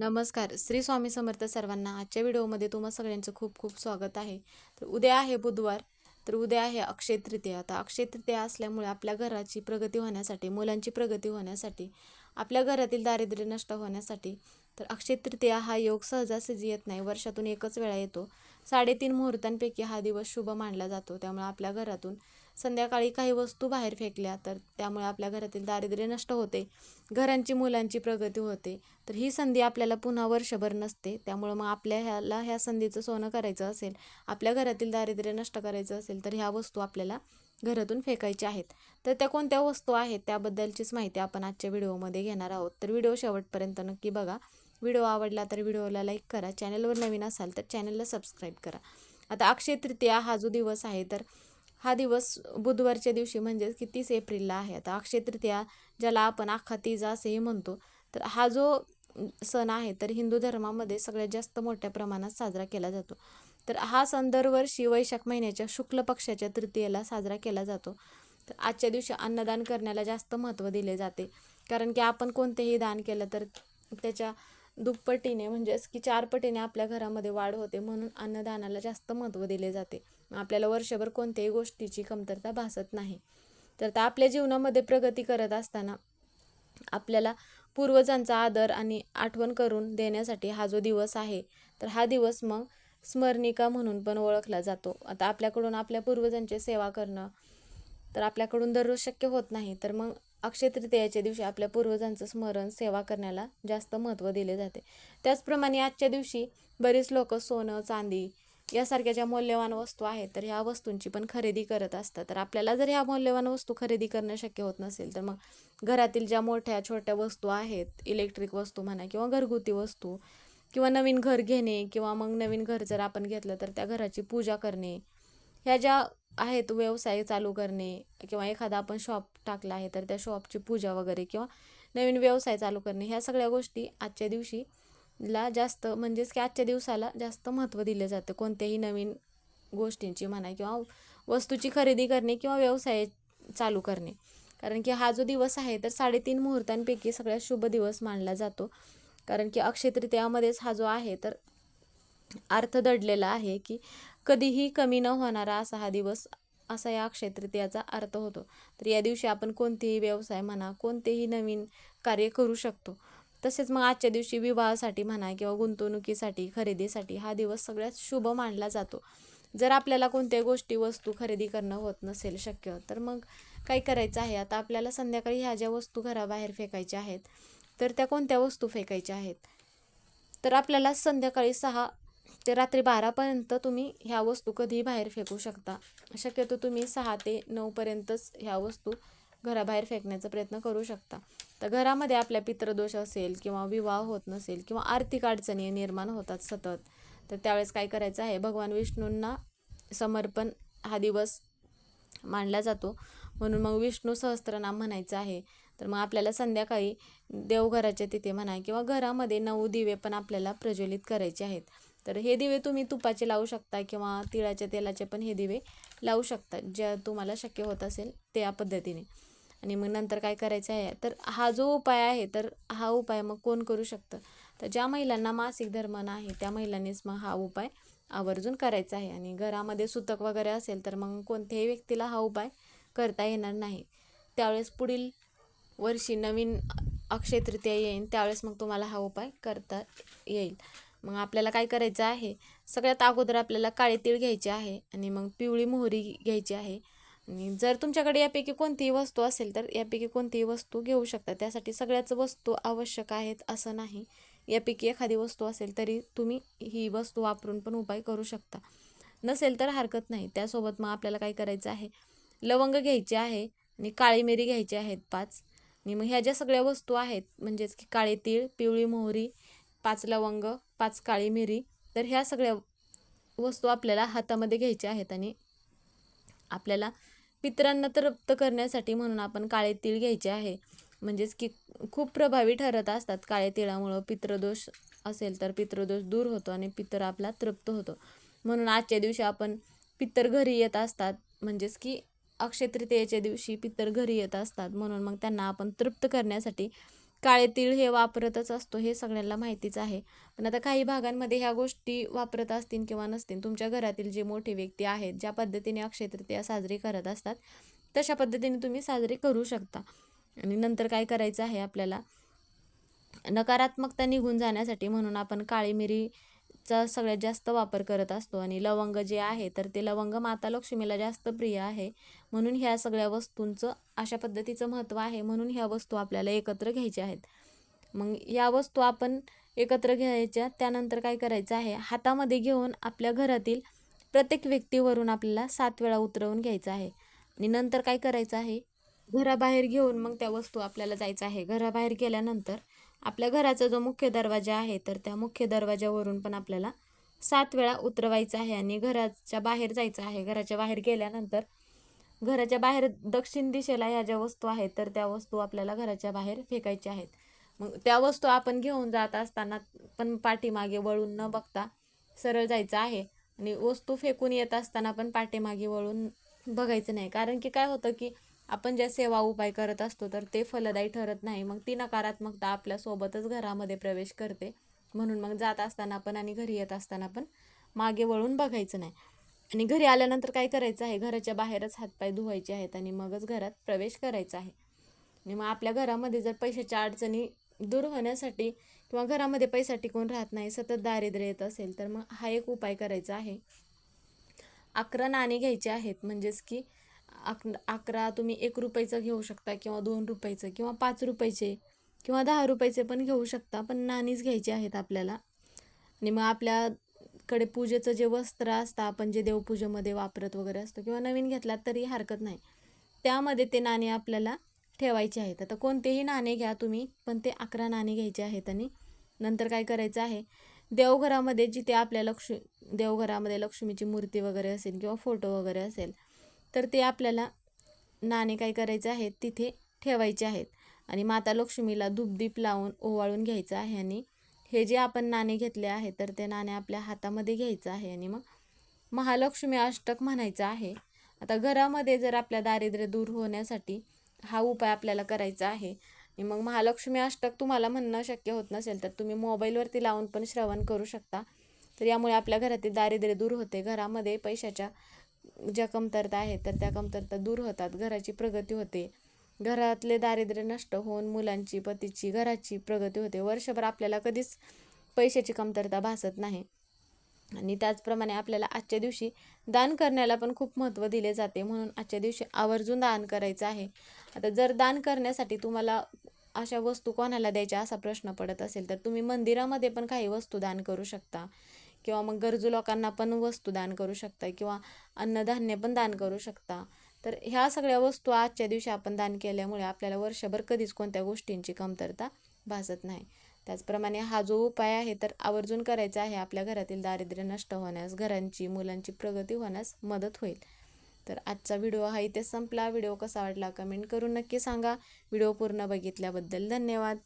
नमस्कार. श्री स्वामी समर्थ सर्वांना आजच्या व्हिडिओमध्ये तुम्हा सगळ्यांचं खूप खूप स्वागत आहे. तर उद्या आहे बुधवार. तर उद्या आहे अक्षय तृतीया. आता अक्षय तृतीया असल्यामुळे आपल्या घराची प्रगती होण्यासाठी मुलांची प्रगती होण्यासाठी आपल्या घरातील दारिद्र्य नष्ट होण्यासाठी तर अक्षय तृतीया हा योग सहजासहजी येत नाही. वर्षातून एकच वेळा येतो. साडेतीन मुहूर्तांपैकी हा दिवस शुभ मानला जातो. त्यामुळे आपल्या घरातून संध्याकाळी काही वस्तू बाहेर फेकल्या तर त्यामुळे आपल्या घरातील दारिद्र्य नष्ट होते. घरांची मुलांची प्रगती होते. तर ही संधी आपल्याला पुन्हा वर्षभर नसते. त्यामुळं मग आपल्या ह्याला ह्या संधीचं सोनं करायचं असेल आपल्या घरातील दारिद्र्य नष्ट करायचं असेल तर ह्या वस्तू आपल्याला घरातून फेकायच्या आहेत. तर त्या कोणत्या वस्तू आहेत त्याबद्दलचीच माहिती आपण आजच्या व्हिडिओमध्ये घेणार आहोत. तर व्हिडिओ शेवटपर्यंत नक्की बघा. व्हिडिओ आवडला तर व्हिडिओला लाईक करा. चॅनलवर नवीन असाल तर चॅनलला सबस्क्राईब करा. आता अक्षय तृतीया हा जो दिवस आहे तर हा दिवस बुधवारच्या दिवशी म्हणजेच की तीस एप्रिलला आहे. आता अक्षय तृतीया ज्याला आपण अख्खा तीज असेही म्हणतो तर हा जो सण आहे तर हिंदू धर्मामध्ये सगळ्यात जास्त मोठ्या प्रमाणात साजरा केला जातो. तर हा सण दरवर्षी वैशाख महिन्याच्या शुक्ल पक्षाच्या तृतीयेला साजरा केला जातो. तर आजच्या दिवशी अन्नदान करण्याला जास्त महत्त्व दिले जाते. कारण की आपण कोणतेही दान केलं तर त्याच्या दुप्पटीने म्हणजेच की चार पटीने आपल्या घरामध्ये वाढ होते म्हणून अन्नदानाला जास्त महत्त्व दिले जाते. आपल्याला वर्षभर कोणत्याही गोष्टीची कमतरता भासत नाही. तर त्या आपल्या जीवनामध्ये प्रगती करत असताना आपल्याला पूर्वजांचा आदर आणि आठवण करून देण्यासाठी हा जो दिवस आहे तर हा दिवस मग स्मरणिका म्हणून पण ओळखला जातो. आता आपल्याकडून आपल्या पूर्वजांची सेवा करणं तर आपल्याकडून दररोज शक्य होत नाही तर मग अक्षय तृतीयाच्या दिवशी आपल्या पूर्वजांचं स्मरण सेवा करण्याला जास्त महत्त्व दिले जाते. त्याचप्रमाणे आजच्या दिवशी बरीच लोक सोनं चांदी यासारख्या ज्या मौल्यवान वस्तू आहेत तर ह्या वस्तूंची पण खरेदी करत असतात. तर आपल्याला जर ह्या मौल्यवान वस्तू खरेदी करणं शक्य होत नसेल तर मग घरातील ज्या मोठ्या छोट्या वस्तू आहेत इलेक्ट्रिक वस्तू म्हणा किंवा घरगुती वस्तू किंवा नवीन घर घेणे किंवा मग नवीन घर जर आपण घेतलं तर त्या घराची पूजा करणे ह्या ज्या आहेत व्यवसाय चालू करणे किंवा एखादा आपण शॉप टाकला आहे तर त्या शॉपची पूजा वगैरे किंवा नवीन व्यवसाय चालू करणे ह्या सगळ्या गोष्टी आजच्या दिवशी ला जास्त म्हणजेच की आजच्या दिवसाला जास्त महत्त्व दिले जातं. कोणत्याही नवीन गोष्टींची म्हणा किंवा वस्तूची खरेदी करणे किंवा व्यवसाय चालू करणे. कारण की हा जो दिवस आहे तर साडेतीन मुहूर्तांपैकी सगळ्यात शुभ दिवस मानला जातो. कारण की अक्षय तृतीयामध्येच हा जो आहे तर अर्थ दडलेला आहे की कधीही कमी न होणारा असा हा दिवस असा या अक्षय तृतीयाचा अर्थ होतो. तर या दिवशी आपण कोणतेही व्यवसाय म्हणा कोणतेही नवीन कार्य करू शकतो. तसेच मग आजच्या दिवशी विवाहासाठी म्हणा किंवा गुंतवणुकीसाठी खरेदीसाठी हा दिवस सगळ्यात शुभ मानला जातो. जर आपल्याला कोणत्याही गोष्टी वस्तू खरेदी करणं होत नसेल शक्य तर मग काय करायचं आहे? आता आपल्याला संध्याकाळी ह्या ज्या वस्तू घराबाहेर फेकायच्या आहेत तर त्या कोणत्या वस्तू फेकायच्या आहेत? तर आपल्याला संध्याकाळी सहा ते रात्री बारापर्यंत तुम्ही ह्या वस्तू कधीही बाहेर फेकू शकता. शक्यतो तुम्ही सहा ते नऊपर्यंतच ह्या वस्तू घराबाहेर फेकण्याचा प्रयत्न करू शकता. तर घरामध्ये आपल्या पितृदोष असेल किंवा विवाह होत नसेल किंवा आर्थिक अडचणी निर्माण होतात सतत तर त्यावेळेस काय करायचं आहे? भगवान विष्णूंना समर्पण हा दिवस मानला जातो. म्हणून मग विष्णू सहस्त्रनाम म्हणायचं आहे. तर मग आपल्याला संध्याकाळी देवघराच्या तिथे म्हणा किंवा घरामध्ये नऊ दिवे पण आपल्याला प्रज्वलित करायचे आहेत. तर हे दिवे तुम्ही तुपाचे लावू शकता किंवा तिळाच्या तेलाचे पण हे दिवे लावू शकता ज्या तुम्हाला शक्य होत असेल त्या पद्धतीने. आणि मग नंतर काय करायचं आहे तर हा जो उपाय आहे तर हा उपाय मग कोण करू शकतं? तर ज्या महिलांना मासिक धर्म नाही त्या महिलांनीच मग हा उपाय आवर्जून करायचा आहे. आणि घरामध्ये सुतक वगैरे असेल तर मग कोणत्याही व्यक्तीला हा उपाय करता येणार नाही. त्यावेळेस पुढील वर्षी नवीन अक्षय तृतीया येईल त्यावेळेस मग तुम्हाला हा उपाय करता येईल. मग आपल्याला काय करायचं आहे? सगळ्यात अगोदर आपल्याला काळे तीळ घ्यायचे आहे आणि मग पिवळी मोहरी घ्यायची आहे. आणि जर तुमच्याकडे यापैकी कोणतीही वस्तू असेल तर यापैकी कोणतीही वस्तू घेऊ शकता. त्यासाठी सगळ्याच वस्तू आवश्यक आहेत असं नाही. यापैकी एखादी वस्तू असेल तरी तुम्ही ही वस्तू वापरून पण उपाय करू शकता. नसेल तर हरकत नाही. त्यासोबत मग आपल्याला काय करायचं आहे? लवंग घ्यायचे आहे आणि काळी मिरी घ्यायची आहेत पाच. आणि मग ह्या ज्या सगळ्या वस्तू आहेत म्हणजेच की काळे तीळ पिवळी मोहरी पाच लवंग पाच काळी मिरी तर ह्या सगळ्या वस्तू आपल्याला हातामध्ये घ्यायच्या आहेत आणि आपल्याला पितरांना तृप्त करण्यासाठी म्हणून आपण काळे तीळ घ्यायचे आहे. म्हणजेच की खूप प्रभावी ठरत असतात काळे तिळामुळं. पितृदोष असेल तर पितृदोष दूर होतो आणि पितर आपला तृप्त होतो. म्हणून आजच्या दिवशी आपण पितर घरी येत असतात. म्हणजेच की अक्षय तृतीयेच्या दिवशी पितर घरी येत असतात. म्हणून मग त्यांना आपण तृप्त करण्यासाठी काळे तीळ हे वापरतच असतो हे सगळ्यांना माहितीच आहे. पण आता काही भागांमध्ये ह्या गोष्टी वापरत असतील किंवा नसतील तुमच्या घरातील जे मोठे व्यक्ती आहेत ज्या पद्धतीने अक्षय तृतीया साजरी करत असतात तशा पद्धतीने तुम्ही साजरी करू शकता. आणि नंतर काय करायचं आहे आपल्याला? नकारात्मकता निघून जाण्यासाठी म्हणून आपण काळी मिरी चा सगळ्यात जास्त वापर करत असतो. आणि लवंग जे आहे तर ते लवंग माता लक्ष्मीला जास्त प्रिय आहे. म्हणून ह्या सगळ्या वस्तूंचं अशा पद्धतीचं महत्त्व आहे. म्हणून ह्या वस्तू आपल्याला एकत्र घ्यायच्या आहेत. मग या वस्तू आपण एकत्र घ्यायच्या त्यानंतर काय करायचं आहे? हातामध्ये घेऊन आपल्या घरातील प्रत्येक व्यक्तीवरून आपल्याला सात वेळा उतरवून घ्यायचं आहे. आणि नंतर काय करायचं आहे? घराबाहेर घेऊन मग त्या वस्तू आपल्याला जायचं आहे. घराबाहेर गेल्यानंतर आपल्या घराचा जो मुख्य दरवाजा आहे तर त्या मुख्य दरवाजावरून पण आपल्याला सात वेळा उतरवायचं आहे आणि घराच्या बाहेर जायचं आहे. घराच्या बाहेर गेल्यानंतर घराच्या बाहेर दक्षिण दिशेला ह्या ज्या वस्तू आहेत तर त्या वस्तू आपल्याला घराच्या बाहेर फेकायच्या आहेत. मग त्या वस्तू आपण घेऊन जात असताना पण पाठीमागे वळून न बघता सरळ जायचं आहे आणि वस्तू फेकून येत असताना पण पाठीमागे वळून बघायचं नाही. कारण की काय होतं की आपण ज्या सेवा उपाय करत असतो तर ते फलदायी ठरत नाही. मग ती नकारात्मकता आपल्यासोबतच घरामध्ये प्रवेश करते. म्हणून मग जात असताना पण आणि घरी येत असताना पण मागे वळून बघायचं नाही. आणि घरी आल्यानंतर काय करायचं आहे? घराच्या बाहेरच हातपाय धुवायचे आहेत आणि मगच घरात प्रवेश करायचा आहे. आणि मग आपल्या घरामध्ये जर पैशाच्या अडचणी दूर होण्यासाठी किंवा घरामध्ये पैसा टिकून राहत नाही सतत दारिद्र्य येत असेल तर मग हा एक उपाय करायचा आहे. अकरा नाणी घ्यायचे आहेत. म्हणजेच की अक अकरा तुम्ही एक रुपयाचं घेऊ शकता किंवा दोन रुपयाचं किंवा पाच रुपयाचे किंवा दहा रुपयाचे पण घेऊ शकता पण नाणीच घ्यायची आहेत आपल्याला. आणि मग आपल्याकडे पूजेचं जे वस्त्र असतं आपण जे देवपूजेमध्ये वापरत वगैरे असतो किंवा नवीन घेतलात तरी हरकत नाही. त्यामध्ये ते नाणे आपल्याला ठेवायचे आहेत. आता कोणतेही नाणे घ्या तुम्ही पण ते अकरा नाणे घ्यायचे आहेत आणि नंतर काय करायचं आहे देवघरामध्ये जिथे आपल्या लक्ष्मी देवघरामध्ये लक्ष्मीची मूर्ती वगैरे असेल किंवा फोटो वगैरे असेल तर ते आपल्याला नाणे काय करायचे आहेत तिथे ठेवायचे आहेत. आणि माता लक्ष्मीला धूपदीप लावून ओवाळून घ्यायचं आहे आणि हे जे आपण नाणे घेतले आहे तर ते नाणे आपल्या हातामध्ये घ्यायचं आहे आणि मग महालक्ष्मी अष्टक म्हणायचं आहे. आता घरामध्ये जर आपल्या दारिद्र्य दूर होण्यासाठी हा उपाय आपल्याला करायचा आहे आणि मग महालक्ष्मी अष्टक तुम्हाला म्हणणं शक्य होत नसेल तर तुम्ही मोबाईलवरती लावून पण श्रवण करू शकता. तर यामुळे आपल्या घरातील दारिद्र्य दूर होते घरामध्ये पैशाच्या ज्या कमतरता आहेत तर त्या कमतरता दूर होतात. घराची प्रगती होते. घरातले दारिद्र्य नष्ट होऊन मुलांची पतीची घराची प्रगती होते. वर्षभर आपल्याला कधीच पैशाची कमतरता भासत नाही. आणि त्याचप्रमाणे आपल्याला आजच्या दिवशी दान करण्याला पण खूप महत्त्व दिले जाते. म्हणून आजच्या दिवशी आवर्जून दान करायचं आहे. आता जर दान करण्यासाठी तुम्हाला अशा वस्तू कोणाला द्यायच्या असा प्रश्न पडत असेल तर तुम्ही मंदिरामध्ये पण काही वस्तू दान करू शकता. किंवा मग गरजू लोकांना पण वस्तू दान करू शकता किंवा अन्नधान्य पण दान करू शकता. तर ह्या सगळ्या वस्तू आजच्या दिवशी आपण दान केल्यामुळे आपल्याला वर्षभर कधीच कोणत्या गोष्टींची कमतरता भासत नाही. त्याचप्रमाणे हा जो उपाय आहे तर आवर्जून करायचा आहे आपल्या घरातील दारिद्र्य नष्ट होण्यास घरांची मुलांची प्रगती होण्यास मदत होईल. तर आजचा व्हिडिओ हा इथे संपला. व्हिडिओ कसा वाटला कमेंट करून नक्की सांगा. व्हिडिओ पूर्ण बघितल्याबद्दल धन्यवाद.